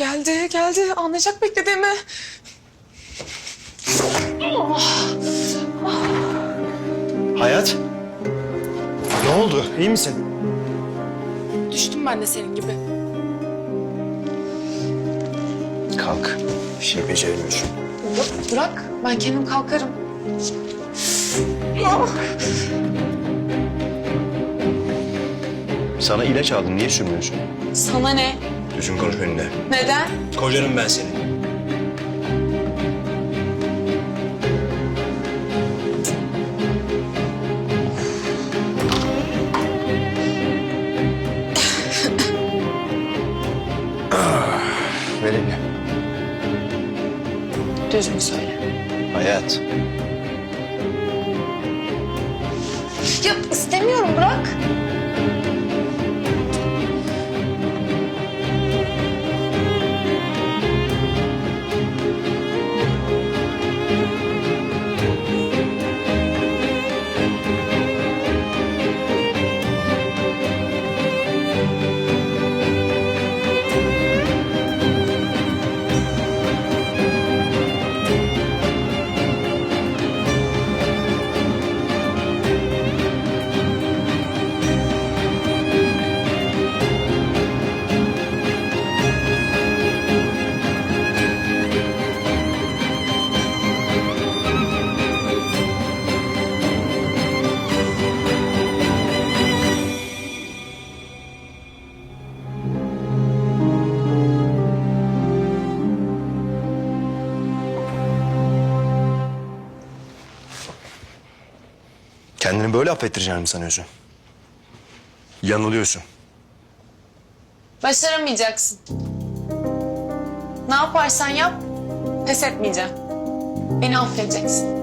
Geldi, geldi. Anlayacak beklediğimi. Hayat. Ne oldu? İyi misin? Düştüm ben de senin gibi. Kalk. Bir şey beceremiyorsun. Yok, bırak. Ben kendim kalkarım. Sana ilaç aldım. Niye sürmüyorsun? Sana ne? Düzgün konuş benimle. Neden? Kocanım ben senin. Ah, Ver elini. Düzgün söyle. Hayat. Ya istemiyorum bırak. Kendini böyle affettireceğini sanıyorsun? Yanılıyorsun. Başaramayacaksın. Ne yaparsan yap, pes etmeyeceğim. Beni affedeceksin.